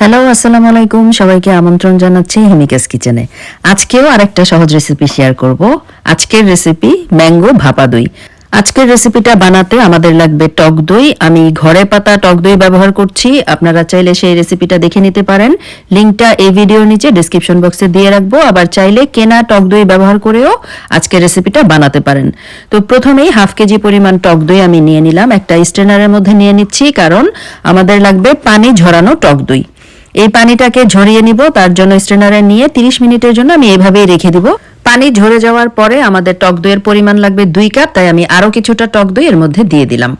Hello আসসালামু আলাইকুম সবাইকে আমন্ত্রণ জানাচ্ছি হিমিকাস কিচেনে আজকেও আরেকটা সহজ রেসিপি শেয়ার করব। আজকের রেসিপি ম্যাঙ্গো ভাপা দই। আজকের রেসিপিটা বানাতে আমাদের লাগবে টক দই। আমি ঘরে পাতা টক দই ব্যবহার করছি। আপনারা চাইলে সেই রেসিপিটা দেখে নিতে পারেন। লিংকটা এই ভিডিওর নিচে ডিসক্রিপশন বক্সে দিয়ে রাখব। আবার চাইলে কেনা টক দই ব্যবহার করেও আজকের রেসিপিটা বানাতে পারেন। তো প্রথমেই হাফ কেজি পরিমাণ টক দই আমি নিয়ে নিলাম। একটা স্ট্রেনারের মধ্যে নিয়ে নিচ্ছি, কারণ আমাদের লাগবে পানি ঝরানো টক দই। এই পানিটাকে ঝরিয়ে নিব, তার জন্য স্ট্রেনারে নিয়ে 30 মিনিটের জন্য আমি এইভাবেই রেখে দিব। পানি ঝরে যাওয়ার পরে আমাদের টক দইয়ের পরিমাণ লাগবে দুই কাপ, তাই আমি আরও কিছুটা টক দই এর মধ্যে দিয়ে দিলাম।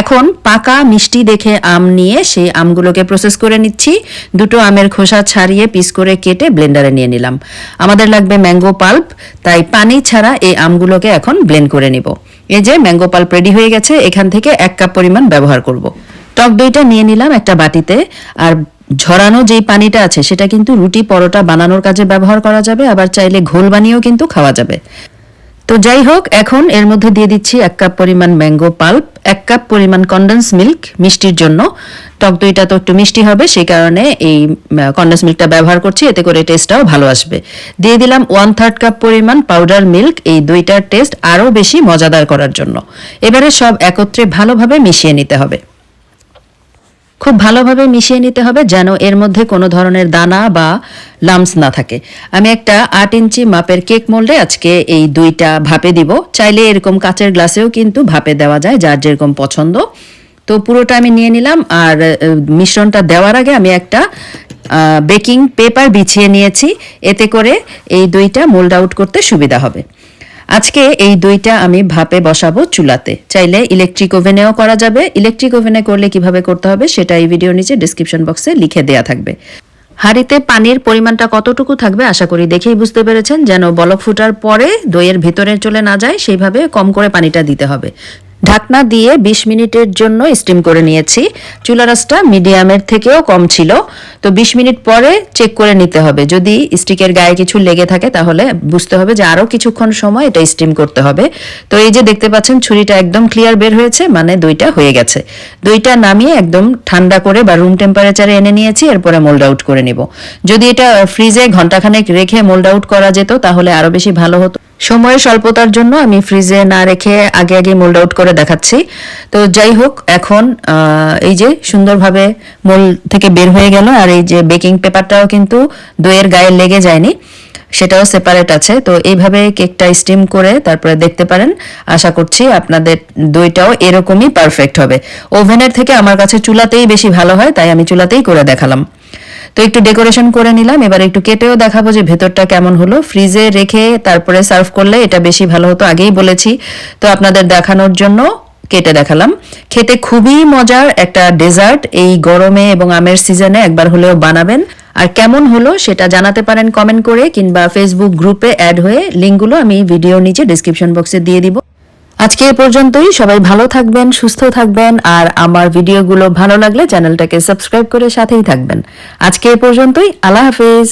এখন পাকা মিষ্টি দেখে আম নিয়ে সেই আমগুলোকে প্রসেস করে নিচ্ছি। দুটো আমের খোসা ছাড়িয়ে পিস করে কেটে ব্লেন্ডারে নিয়ে নিলাম। আমাদের লাগবে ম্যাঙ্গো পাল্প তাই পানি ছাড়া এই আমগুলোকে এখন ব্লেন্ড করে নিব। এই যে ম্যাঙ্গো পাল্প রেডি হয়ে গেছে, এখান থেকে এক কাপ পরিমাণ ব্যবহার করব। টক দইটা নিয়ে নিলাম একটা বাটিতে, আর ঝরানো যেই পানিটা আছে, সেটা কিন্তু রুটি, পরোটা বানানোর কাজে ব্যবহার করা যাবে, আবার চাইলে ঘোল বানিয়েও কিন্তু খাওয়া যাবে। তো যাই হোক, এখন এর মধ্যে দিয়ে দিচ্ছি এক কাপ পরিমাণ ম্যাঙ্গো পাল্প, এক কাপ পরিমাণ কন্ডেন্স মিল্ক মিষ্টির জন্য। টক দইটা তো একটু মিষ্টি হবে, সেই কারণে এই কন্ডেন্স মিল্কটা ব্যবহার করছি, এতে করে টেস্টটাও ভালো আসবে। দিয়ে দিলাম ওয়ান থার্ড কাপ পরিমাণ পাউডার মিল্ক এই দইটার টেস্ট আরও বেশি মজাদার করার জন্য। এবারে সব একত্রে ভালোভাবে মিশিয়ে নিতে হবে। খুব ভালোভাবে মিশিয়ে নিতে হবে যেন এর মধ্যে কোনো ধরনের দানা বা লামস না থাকে। আমি একটা আট ইঞ্চি মাপের কেক মোল্ডে আজকে এই দুইটা ভাপে দিব। চাইলে এরকম কাচের গ্লাসেও কিন্তু ভাপে দেওয়া যায়, যার যেরকম পছন্দ। তো পুরোটা আমি নিয়ে নিলাম আর মিশ্রণটা দেওয়ার আগে আমি একটা বেকিং পেপার বিছিয়ে নিয়েছি। এতে করে এই দইটা মোল্ড আউট করতে সুবিধা হবে। আজকে এই দইটা আমি ভাপে বসাবো চুলাতে। চাইলে ইলেকট্রিক ওভেনেও করা যাবে। ইলেকট্রিক ওভেনে করলে কীভাবে করতে হবে সেটা এই ভিডিও নিচে ডিসক্রিপশন বক্সে লিখে দেয়া থাকবে। হাঁড়িতে পানির পরিমাণটা কতটুকু থাকবে আশা করি দেখেই বুঝতে পেরেছেন। যেন বলক ফুটার পরে দইয়ের ভেতরে চলে না যায়, সেইভাবে কম করে পানিটা দিতে হবে। ঢাকনা দিয়ে 20 মিনিটের জন্য স্টিম করে নিয়েছি। চুলা রাসটা মিডিয়ামের থেকেও কম ছিল। তো 20 মিনিট পরে চেক করে নিতে হবে। যদি স্টিকের গায়ে কিছু লেগে থাকে তাহলে বুঝতে হবে যে আরও কিছুক্ষণ সময় এটা স্টিম করতে হবে। তো এই যে দেখতে পাচ্ছেন, ছুরিটা একদম ক্লিয়ার বের হয়েছে মানে দইটা হয়ে গেছে। দইটা নামিয়ে একদম ঠান্ডা করে বা রুম টেম্পারেচারে এনে নিয়েছি, এরপরে মোল্ড আউট করে নিব। যদি এটা ফ্রিজে ঘন্টাখানেক রেখে মোল্ড আউট করা যেত, তাহলে আরও বেশি ভালো হতো। সময়ের স্বল্পতার জন্য আমি ফ্রিজে না রেখে আগে আগে মোল্ড আউট করে দেখাচ্ছি। তো যাই হোক, এখন এই যে সুন্দরভাবে মোল থেকে বের হয়ে গেল আর এই যে বেকিং পেপারটাও কিন্তু দইয়ের গায়ে লেগে যায়নি, সেটাও সেপারেট আছে। তো এইভাবে কেকটা স্টিম করে তারপরে দেখতে পারেন। আশা করছি আপনাদের দইটাও এরকমই পারফেক্ট হবে। ওভেনের থেকে আমার কাছে চুলাতেই বেশি ভালো হয়, তাই আমি চুলাতেই করে দেখালাম। তো একটু ডেকোরেশন করে নিলাম। এবার একটু কেটেও দেখাবো যে ভেতরটা কেমন হলো। ফ্রিজে রেখে তারপরে সার্ভ করলে এটা বেশি ভালো হতো, আগেই বলেছি। তো আপনাদের দেখানোর জন্য কেটে দেখালাম। খেতে খুবই মজার একটা ডেজার্ট এই গরমে এবং আমের সিজনে একবার হলেও বানাবেন। আর কেমন হলো সেটা জানাতে পারেন কমেন্ট করে, কিংবা ফেসবুক গ্রুপে অ্যাড হয়ে লিঙ্কগুলো আমি ভিডিও নিচে ডিসক্রিপশন বক্সে দিয়ে দিব। আজকে এ পর্যন্তই। সবাই ভালো থাকবেন, সুস্থ থাকবেন, আর আমার ভিডিওগুলো ভালো লাগলে চ্যানেলটাকে সাবস্ক্রাইব করে সাথেই থাকবেন। আজকে এ পর্যন্তই। আল্লাহ হাফেজ।